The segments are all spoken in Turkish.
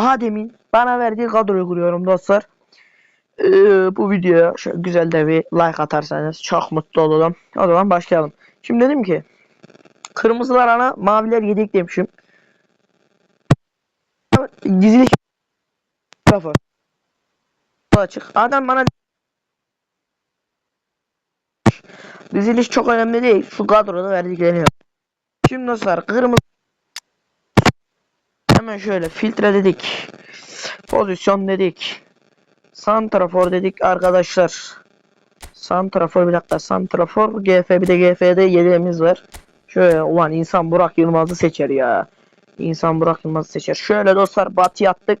Adem'in bana verdiği kadroyu kuruyorum dostlar. Ee, bu videoya şöyle güzel de bir like atarsanız çok mutlu olurum. O zaman başlayalım. Şimdi dedim ki kırmızılar ana maviler yedek demişim. Diziliş tarafı açık. Adam bana diziliş çok önemli değil. Şu kadroda verdiklerini. Şimdi dostlar kırmızı hemen şöyle filtre dedik. Pozisyon dedik. Santrafor dedik arkadaşlar. Santrafor bir dakika. Santrafor GF bir de GF'de yedeğimiz var. Şöyle ulan insan Burak Yılmaz'ı seçer ya. İnsan Burak Yılmaz'ı seçer. Şöyle dostlar bat yaptık.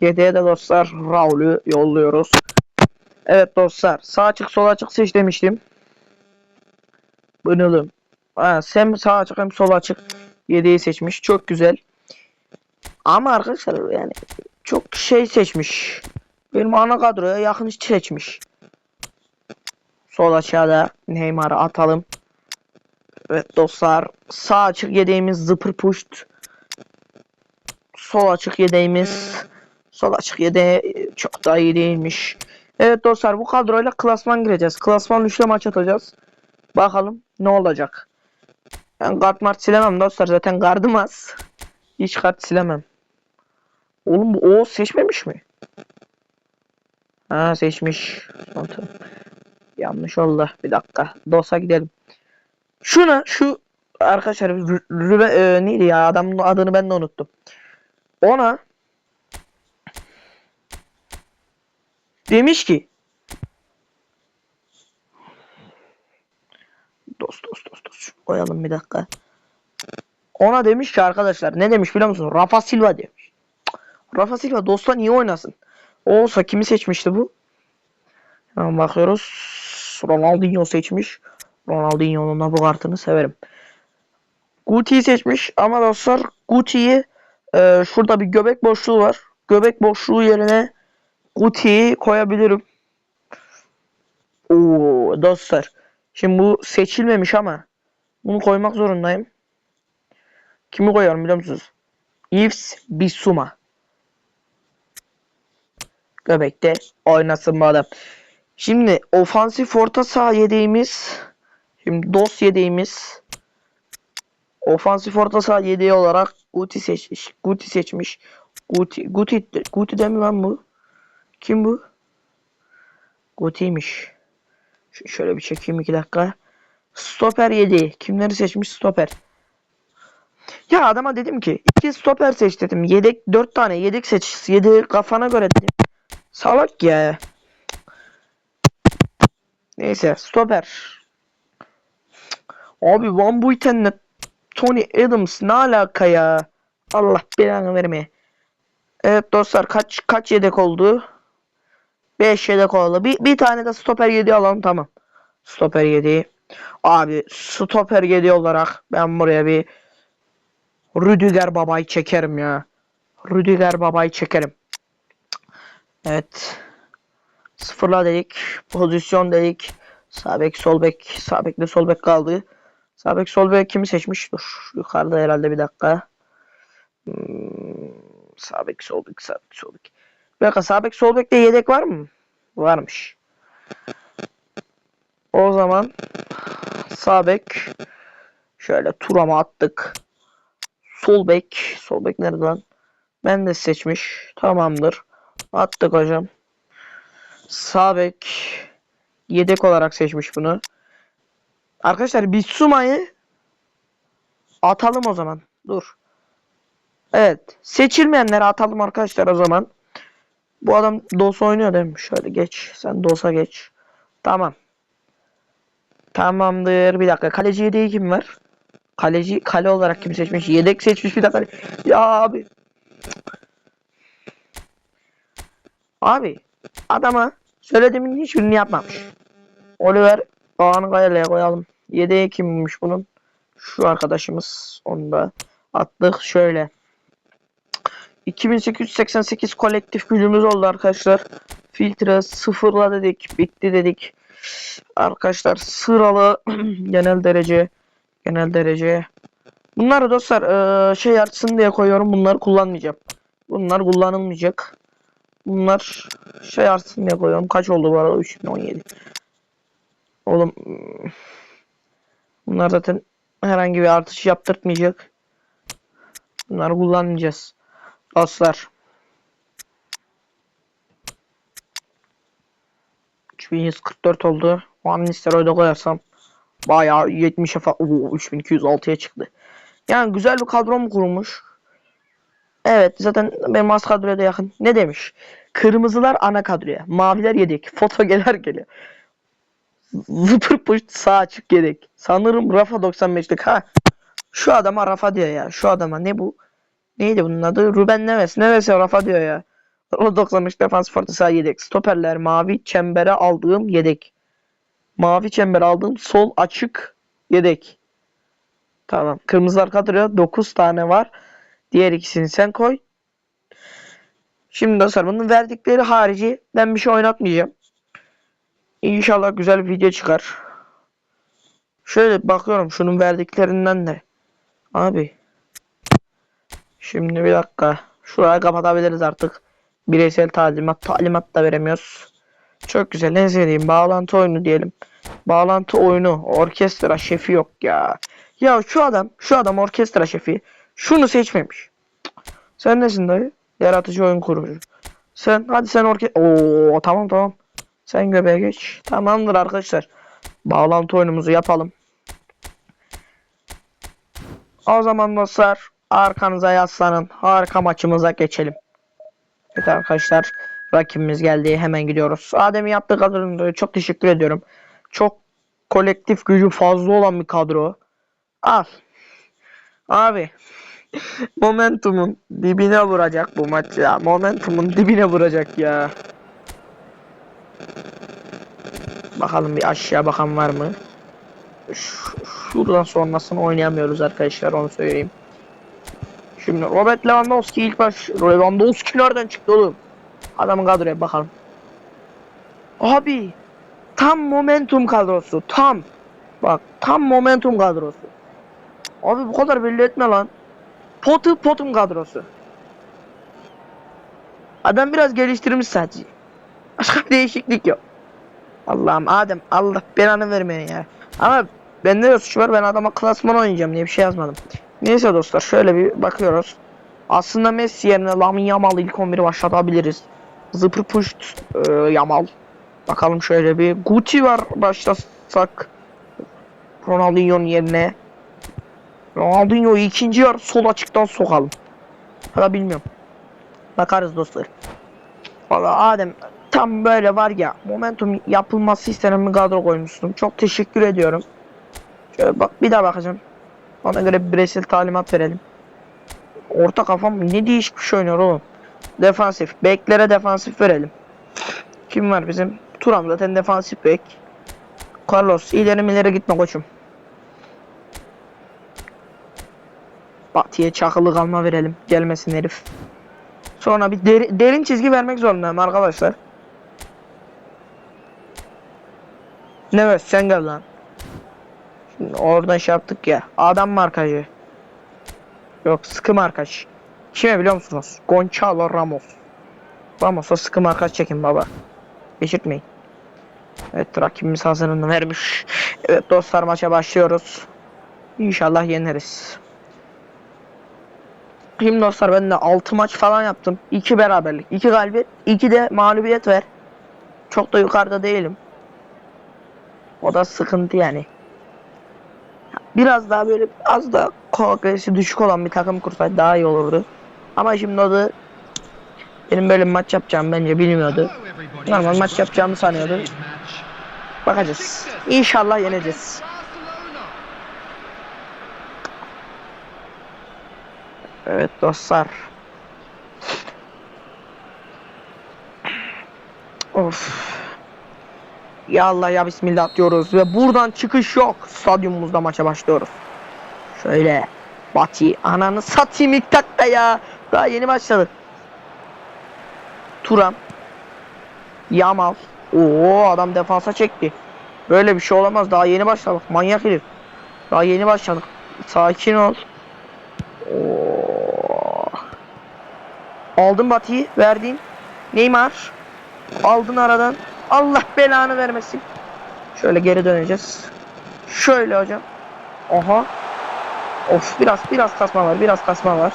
Yedeğe de dostlar Raul'ü yolluyoruz. Evet dostlar sağ açık sol açık seç demiştim. Bunalım. Ha, hem sağ açık hem sol açık. Yedeği seçmiş. Çok güzel. Ama arkadaşlar yani çok şey seçmiş. Benim ana kadroya yakın seçmiş. Sol aşağıda Neymar'ı atalım. Evet dostlar. Sağ açık yedeğimiz zıpır puşt. Sol açık yedeğimiz. Sol açık yedeği çok daha iyi değilmiş. Evet dostlar bu kadroyla klasman gireceğiz. Klasman 3'le maç atacağız. Bakalım ne olacak. Ben kart mart silemem dostlar. Zaten kardım az. Hiç kart silemem. Oğlum bu o seçmemiş mi? Ha seçmiş. Yanlış oldu. Bir dakika. DOS'a gidelim. Şuna şu arkadaşlar Rü- Rübe e, neydi ya adamın adını ben de unuttum. Ona demiş ki Dost dost dost dost. Koyalım bir dakika. Ona demiş ki arkadaşlar ne demiş biliyor musun? Rafa Silva demiş. Rafa Silva dosta niye oynasın? Olsa kimi seçmişti bu? Hemen bakıyoruz. Ronaldinho seçmiş. Ronaldinho'nun da bu kartını severim. Guti'yi seçmiş ama dostlar Guti'yi e, şurada bir göbek boşluğu var. Göbek boşluğu yerine Guti'yi koyabilirim. Oo dostlar. Şimdi bu seçilmemiş ama bunu koymak zorundayım. Kimi koyuyorum biliyor musunuz? Yves Bissouma. Göbekte oynasın bu adam. Şimdi ofansif orta saha yedeğimiz şimdi dos yedeğimiz ofansif orta saha yedeği olarak Guti seçmiş. Guti seçmiş. Guti Guti Guti de mi lan bu? Kim bu? Guti'ymiş. Ş- şöyle bir çekeyim iki dakika. Stoper yedeği. Kimleri seçmiş stoper? Ya adama dedim ki iki stoper seç dedim. Yedek dört tane yedek seç. Yedeği kafana göre dedim. Salak ya. Neyse stoper. Abi Van Buiten'le Tony Adams ne alaka ya? Allah belanı vermeye. Evet dostlar kaç kaç yedek oldu? 5 yedek oldu. Bir, bir tane de stoper yediği alalım tamam. Stoper yediği. Abi stoper yediği olarak ben buraya bir Rüdiger babayı çekerim ya. Rüdiger babayı çekerim. Evet. Sıfırla dedik. Pozisyon dedik. Sağ bek, sol bek. Sağ bekle sol bek kaldı. Sağ bek, sol bek kimi seçmiş? Dur. Yukarıda herhalde bir dakika. Hmm, sağ bek, sol bek, sağ bek, sol bek. Bir dakika sağ bek, sol bekte yedek var mı? Varmış. O zaman sağ bek şöyle turama attık. Sol bek, sol bek nerede lan? Ben de seçmiş. Tamamdır. Attık hocam. Sağ bek yedek olarak seçmiş bunu. Arkadaşlar Bitsuma'yı atalım o zaman. Dur. Evet. Seçilmeyenleri atalım arkadaşlar o zaman. Bu adam DOS oynuyor değil mi? Şöyle geç. Sen DOS'a geç. Tamam. Tamamdır. Bir dakika. Kaleci yedeği kim var? Kaleci kale olarak kim seçmiş? Yedek seçmiş bir dakika. Ya abi. Abi adama söylediğimin hiçbirini yapmamış. Oliver Doğan Kaya'ya koyalım. Yedeği kimmiş bunun? Şu arkadaşımız. Onu da attık. Şöyle. 2888 kolektif gücümüz oldu arkadaşlar. Filtre sıfırla dedik. Bitti dedik. Arkadaşlar sıralı genel derece genel derece. Bunları dostlar şey artsın diye koyuyorum. Bunları kullanmayacağım. Bunlar kullanılmayacak. Bunlar şey artsın diye koyuyorum. Kaç oldu bu arada? 3017. Oğlum bunlar zaten herhangi bir artış yaptırtmayacak. Bunları kullanmayacağız. Dostlar. 3144 oldu. Van Nistelrooy'da koyarsam bayağı 70'e falan. Oo, 3206'ya çıktı. Yani güzel bir kadro mu kurulmuş? Evet zaten benim az kadroya da yakın. Ne demiş? Kırmızılar ana kadroya. Maviler yedek. Fotogeler geliyor. Zıpır pırt sağ açık yedek. Sanırım Rafa 95'lik ha. Şu adama Rafa diyor ya. Şu adama ne bu? Neydi bunun adı? Ruben Neves. Neves Rafa diyor ya. O 95 defans fortu sağ yedek. Stoperler mavi çembere aldığım yedek. Mavi çember aldığım sol açık yedek. Tamam. Kırmızılar kadroya 9 tane var. Diğer ikisini sen koy. Şimdi dostlar bunun verdikleri harici ben bir şey oynatmayacağım. İnşallah güzel bir video çıkar. Şöyle bakıyorum şunun verdiklerinden de. Abi. Şimdi bir dakika. Şurayı kapatabiliriz artık. Bireysel talimat. Talimat da veremiyoruz. Çok güzel. Ne sevdiğim bağlantı oyunu diyelim. Bağlantı oyunu. Orkestra şefi yok ya. Ya şu adam, şu adam orkestra şefi. Şunu seçmemiş. Sen nesin dayı? Yaratıcı oyun kurucu. Sen hadi sen orke... Oo tamam tamam. Sen göbeğe geç. Tamamdır arkadaşlar. Bağlantı oyunumuzu yapalım. O zaman dostlar arkanıza yaslanın. Harika maçımıza geçelim. Evet arkadaşlar rakibimiz geldi. Hemen gidiyoruz. Adem'in yaptığı dolayı çok teşekkür ediyorum. Çok kolektif gücü fazla olan bir kadro. Al. Abi. Momentumun dibine vuracak bu maç ya. Momentumun dibine vuracak ya. Bakalım bir aşağı bakan var mı? Şuradan sonrasını oynayamıyoruz arkadaşlar onu söyleyeyim. Şimdi Robert Lewandowski ilk baş Lewandowski nereden çıktı oğlum? Adamın kadroya bakalım. Abi tam momentum kadrosu tam. Bak tam momentum kadrosu. Abi bu kadar belli etme lan. Potu potum kadrosu. Adam biraz geliştirmiş sadece. Başka bir değişiklik yok. Allah'ım Adem Allah belanı vermeyin ya. Ama bende de suç var ben adama klasman oynayacağım diye bir şey yazmadım. Neyse dostlar şöyle bir bakıyoruz. Aslında Messi yerine Lamine Yamal ilk 11'i başlatabiliriz. Zıpır puşt e, Yamal. Bakalım şöyle bir Gucci var başlasak. Ronaldinho'nun yerine. Ronaldinho'yu ikinci yarı sol açıktan sokalım. Hala bilmiyorum. Bakarız dostlar. Valla Adem tam böyle var ya momentum yapılması istenen bir kadro koymuşsun. Çok teşekkür ediyorum. Şöyle bak bir daha bakacağım. Ona göre bir bireysel talimat verelim. Orta kafam ne değişik bir şey oynuyor oğlum. Defansif. Beklere defansif verelim. Kim var bizim? Turam zaten defansif bek. Carlos ileri ileri gitme koçum. Batı'ya çakılı kalma verelim. Gelmesin herif. Sonra bir deri- derin çizgi vermek zorundayım arkadaşlar. Neves sen gel lan. Şimdi oradan şey yaptık ya. Adam markajı. Yok sıkı markaj. Kime biliyor musunuz? Gonçalo Ramos. Ramos'a sıkı markaj çekin baba. Geçirtmeyin. Evet rakibimiz hazırını vermiş. Evet dostlar maça başlıyoruz. İnşallah yeneriz. Şimdi dostlar ben de 6 maç falan yaptım. 2 beraberlik, 2 galibiyet, 2 de mağlubiyet ver. Çok da yukarıda değilim. O da sıkıntı yani. Biraz daha böyle az da kongressi düşük olan bir takım kursaydı daha iyi olurdu. Ama şimdi o da benim böyle maç yapacağım bence bilmiyordu. Normal maç yapacağımı sanıyordu. Bakacağız. İnşallah yeneceğiz. Evet dostlar. Of. Ya Allah ya Bismillah diyoruz ve buradan çıkış yok. Stadyumumuzda maça başlıyoruz. Şöyle. Bati ananı satayım ilk dakika ya. Daha yeni başladık. Turam. Yamal. Oo adam defansa çekti. Böyle bir şey olamaz. Daha yeni başladık. Manyak herif. Daha yeni başladık. Sakin ol. Oo. Aldın Batı'yı verdin. Neymar. Aldın aradan. Allah belanı vermesin. Şöyle geri döneceğiz. Şöyle hocam. Aha. Of biraz biraz kasma var. Biraz kasma var.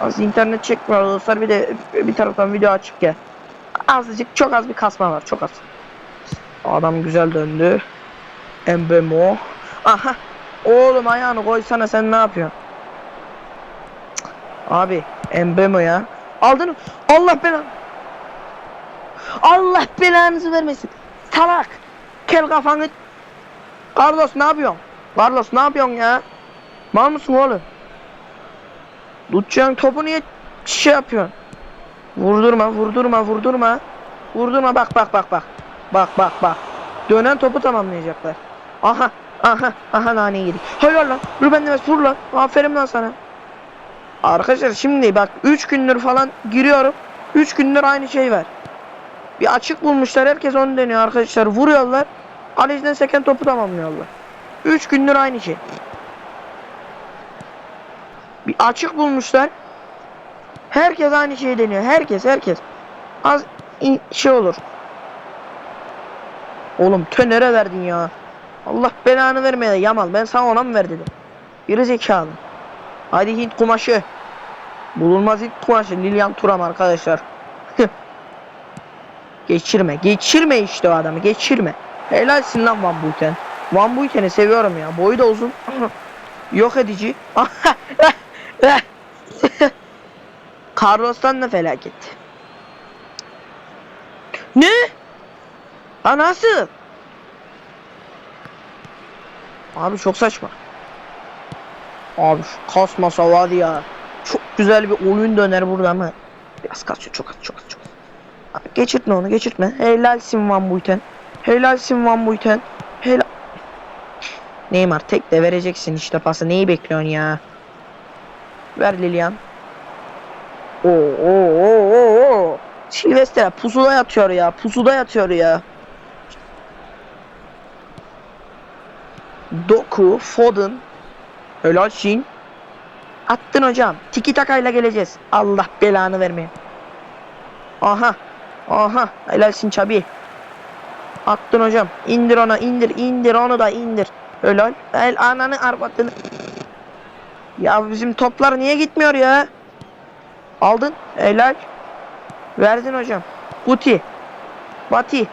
Az internet çekmiyor dostlar. Bir de bir taraftan video açık ya. Azıcık çok az bir kasma var. Çok az. Adam güzel döndü. Embemo. Aha. Oğlum ayağını koysana sen ne yapıyorsun? Abi Embemo ya. Aldın? Allah belanı. Allah belanızı vermesin. Salak. Kel kafanı. Carlos ne yapıyorsun? Carlos ne yapıyorsun ya? Mal mısın oğlum? Tutacağın topu niye şey yapıyorsun? Vurdurma, vurdurma, vurdurma. Vurdurma bak bak bak bak. Bak bak bak. Dönen topu tamamlayacaklar. Aha, aha, aha nane yedik. Helal lan. Ruben Neves vur lan. Aferin lan sana. Arkadaşlar şimdi bak 3 gündür falan giriyorum. 3 gündür aynı şey var. Bir açık bulmuşlar. Herkes onu deniyor arkadaşlar. Vuruyorlar. Kaleciden seken topu tamamlıyorlar. 3 gündür aynı şey. Bir açık bulmuşlar. Herkes aynı şeyi deniyor. Herkes herkes. Az şey olur. Oğlum tönere verdin ya. Allah belanı vermeye Yamal. Ben sana ona mı ver dedim. Geri zekalı. Hadi Hint kumaşı. Bulunmaz Hint kumaşı. Lilian Turam arkadaşlar. geçirme. Geçirme işte o adamı. Geçirme. Helalsin lan Van Buiten. Van Buiten'i seviyorum ya. Boyu da uzun. Yok edici. Carlos'tan da felaket. Ne? Ha nasıl? Abi çok saçma. Abi şu kasmasa var ya. Çok güzel bir oyun döner burada ama. Biraz kasıyor çok az çok az çok az. Abi geçirtme onu geçirtme. Helalsin Van Buiten. Helalsin Van Buiten. Helal. Neymar tek de vereceksin işte pası. Neyi bekliyorsun ya? Ver Lilian. Oo oo oo oo. Silvestre pusuda yatıyor ya. Pusuda yatıyor ya. Doku, Foden. Helal Şin. Attın hocam. Tiki takayla geleceğiz. Allah belanı vermeyin. Aha. Aha. Helalsin Çabi. Attın hocam. İndir ona indir indir onu da indir. Helal. El ananı arvatını. Ya bizim toplar niye gitmiyor ya? Aldın. Helal. Verdin hocam. Guti. Bati.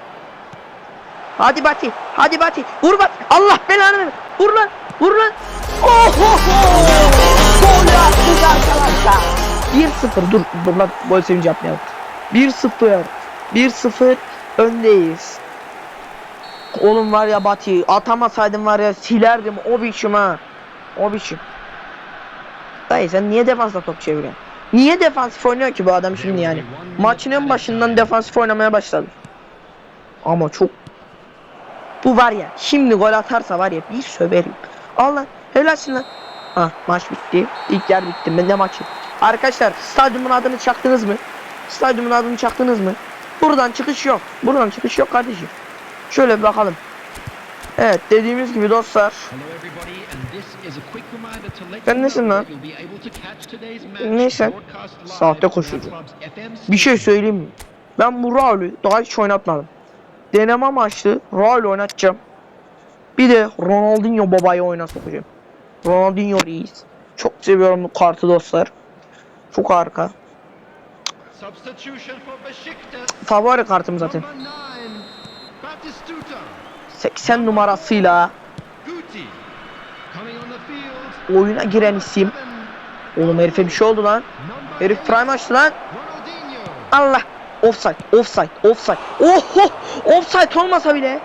Hadi Bati. Hadi Bati. Vur Bati. Allah belanı ver. Vur lan. Vur lan. Oh, oh, oh. Gol arkadaşlar. 1-0. Dur. Dur lan. Gol sevinci yapmayalım. 1-0. 1-0 öndeyiz. Oğlum var ya Bati. Atamasaydım var ya silerdim o biçim ha. O biçim. Dayı sen niye defansta top çeviriyorsun? Niye defansif oynuyor ki bu adam şimdi yani? Maçın en başından defansif oynamaya başladı. Ama çok bu var ya şimdi gol atarsa var ya bir söverim. Allah helalsin lan. Ah maç bitti. İlk yer bitti. Ben de maçı. Arkadaşlar stadyumun adını çaktınız mı? Stadyumun adını çaktınız mı? Buradan çıkış yok. Buradan çıkış yok kardeşim. Şöyle bir bakalım. Evet dediğimiz gibi dostlar. Sen nesin lan? Neyse. Sahte koşucu. Bir şey söyleyeyim mi? Ben bu Raul'ü daha hiç oynatmadım. Deneme amaçlı Raul oynatacağım. Bir de Ronaldinho babayı oyuna sokacağım. Ronaldinho reis. Çok seviyorum bu kartı dostlar. Çok harika. Favori kartım zaten. 80 numarasıyla oyuna giren isim. Oğlum herife bir şey oldu lan. Herif prime açtı lan. Allah. Offside, offside, offside. Oho! Offside olmasa bile.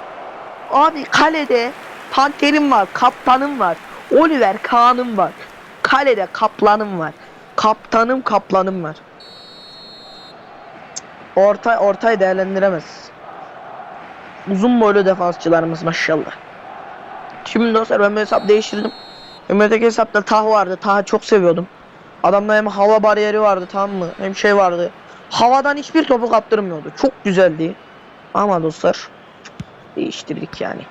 Abi kalede Panterim var, kaptanım var. Oliver Kahn'ım var. Kalede kaplanım var. Kaptanım kaplanım var. Orta ortayı değerlendiremez. Uzun boylu defansçılarımız maşallah. Şimdi dostlar ben hesap değiştirdim. Ömer'deki hesapta Tah vardı. Tah'ı çok seviyordum. Adamda hem hava bariyeri vardı tamam mı? Hem şey vardı. Havadan hiçbir topu kaptırmıyordu. Çok güzeldi. Ama dostlar değiştirdik yani.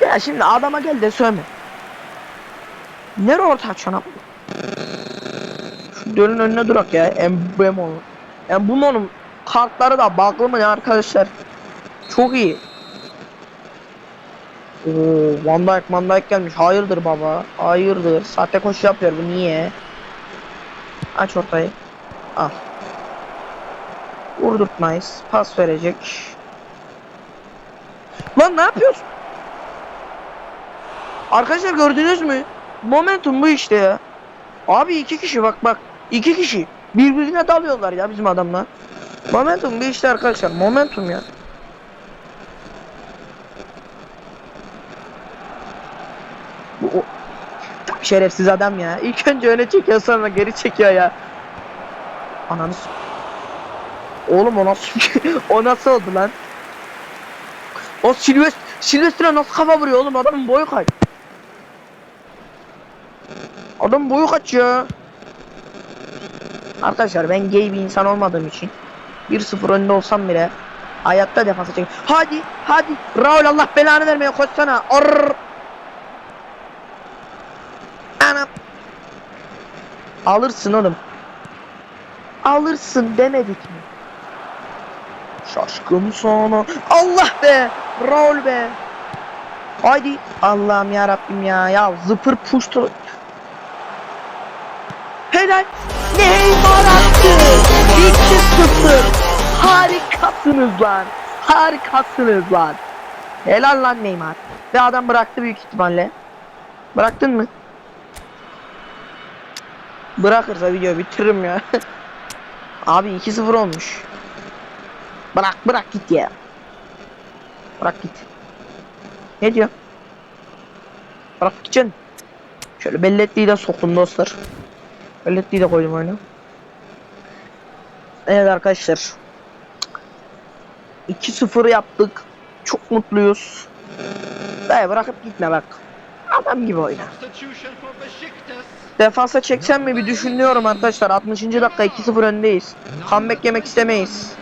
Ya şimdi adama gel de sövme. Nere orta açıyorsun abi? şu dölün önüne durak ya. Embemo'nun. Yani bunun kartları da baklı mı ne arkadaşlar? Çok iyi. Oo, Van Dijk, Van Dijk gelmiş. Hayırdır baba? Hayırdır? Sahte koşu yapıyor bu niye? Aç ortayı. Al. Vurdurtmayız. Pas verecek. Lan ne yapıyorsun? Arkadaşlar gördünüz mü? Momentum bu işte ya. Abi iki kişi bak bak. iki kişi. Birbirine dalıyorlar ya bizim adamlar. Momentum bu işte arkadaşlar. Momentum ya. Bu o... Şerefsiz adam ya. İlk önce öne çekiyor sonra geri çekiyor ya. Ananı Oğlum o nasıl o nasıl oldu lan? O Silvest Silvestre nasıl kafa vuruyor oğlum adamın boyu kaç? Adam boyu kaç ya? Arkadaşlar ben gay bir insan olmadığım için 1-0 önde olsam bile hayatta defansa çek. Hadi hadi Raul Allah belanı vermeye koşsana. Orr. Anam. Alırsın oğlum. Alırsın demedik mi? Şaşkın sana. Allah be. Raul be. Haydi. Allah'ım ya Rabbim ya. Ya zıpır puştu. Helal. Neymar attı. 2-0. Harikasınız lan. Harikasınız lan. Helal lan Neymar. Ve adam bıraktı büyük ihtimalle. Bıraktın mı? Bırakırsa video bitiririm ya. Abi 2-0 olmuş. Bırak bırak git ya. Bırak git. Ne diyor? Bırak gideceksin. Şöyle belletliği de soktum dostlar. Belletliği de koydum oyuna. Evet arkadaşlar. 2-0 yaptık. Çok mutluyuz. Dayı bırakıp gitme bak. Adam gibi oyna. Defansa çeksem mi bir düşünüyorum arkadaşlar. 60. dakika 2-0 öndeyiz. Comeback yemek istemeyiz.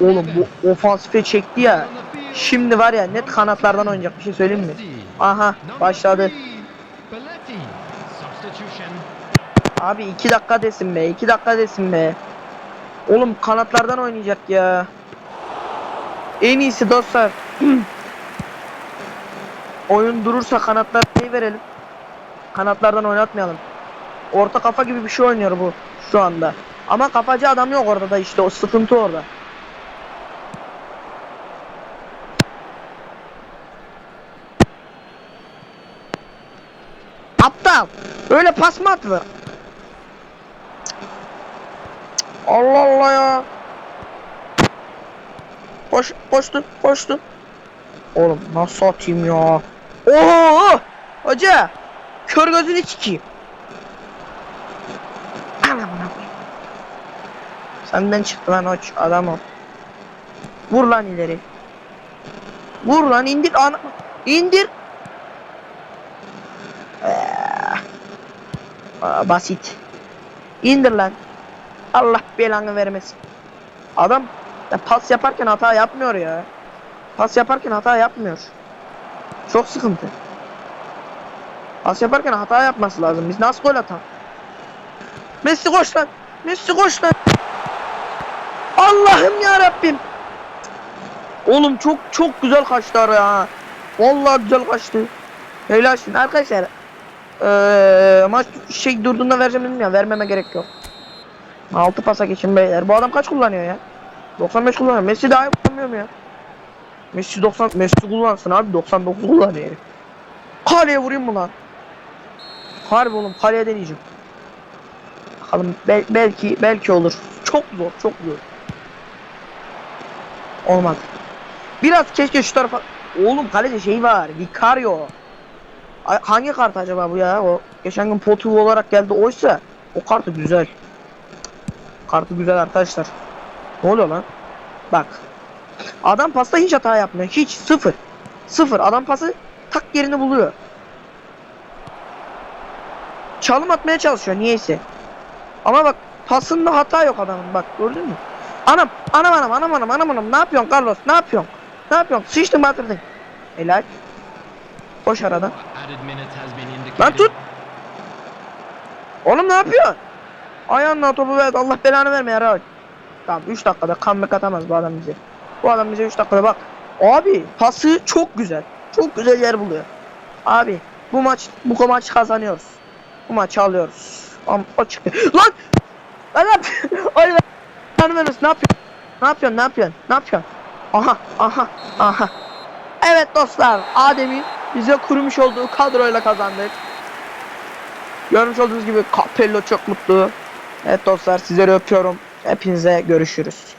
Oğlum bu ofansife çekti ya. Şimdi var ya net kanatlardan oynayacak bir şey söyleyeyim mi? Aha başladı. Abi 2 dakika desin be 2 dakika desin be. Oğlum kanatlardan oynayacak ya. En iyisi dostlar. Oyun durursa kanatlar şey verelim. Kanatlardan oynatmayalım. Orta kafa gibi bir şey oynuyor bu şu anda. Ama kafacı adam yok orada da işte o sıkıntı orada. Aptal. Öyle pas mı atılır? Allah Allah ya. Koş, koştu, koştu. Oğlum nasıl atayım ya? Oo! Hoca! Kör gözünü koyayım. Senden çıktı lan hoç adam ol. Vur lan ileri. Vur lan indir ana indir. Ee, basit. İndir lan. Allah belanı vermesin. Adam ya pas yaparken hata yapmıyor ya. Pas yaparken hata yapmıyor. Çok sıkıntı. Pas yaparken hata yapması lazım. Biz nasıl gol atalım? Messi koş lan. Messi koş lan. Allah'ım ya Rabbim. Oğlum çok çok güzel kaçtı ya. Vallahi güzel kaçtı. Helal olsun arkadaşlar. Eee maç şey durduğunda vereceğim dedim ya vermeme gerek yok. 6 pasa geçin beyler. Bu adam kaç kullanıyor ya? 95 kullanıyor. Messi daha iyi kullanmıyor mu ya? Messi 90 Messi kullansın abi 99 kullanıyor. Kaleye vurayım mı lan? Harbi oğlum kaleye deneyeceğim. Bakalım bel- belki belki olur. Çok zor çok zor. Olmadı. Biraz keşke şu tarafa Oğlum kalede şey var. Vicario. Hangi kart acaba bu ya? O geçen gün potu olarak geldi oysa o kartı güzel. Kartı güzel arkadaşlar. Ne oluyor lan? Bak. Adam pasta hiç hata yapmıyor. Hiç sıfır. Sıfır. Adam pası tak yerini buluyor. Çalım atmaya çalışıyor niyeyse. Ama bak pasında hata yok adamın bak gördün mü? Anam anam anam anam anam anam anam ne yapıyorsun Carlos ne yapıyorsun? Ne yapıyorsun? Sıçtın batırdın. Helal. Koş aradan. Lan tut. Oğlum ne yapıyorsun? Ayağınla topu ver. Allah belanı verme ya. Tamam 3 dakikada comeback atamaz bu adam bize. Bu adam bize 3 dakikada bak. Abi pası çok güzel. Çok güzel yer buluyor. Abi bu maç bu maç kazanıyoruz. Bu maçı alıyoruz. Am o çıktı. Lan! Lan yapıyorsun? Ay lan! Ne yapıyorsun? Ne yapıyorsun? Ne yapıyorsun? Ne yapıyorsun? Aha, aha, aha. Evet dostlar, Adem'in bize kurmuş olduğu kadroyla kazandık. Görmüş olduğunuz gibi Capello çok mutlu. Evet dostlar sizleri öpüyorum. Hepinize görüşürüz.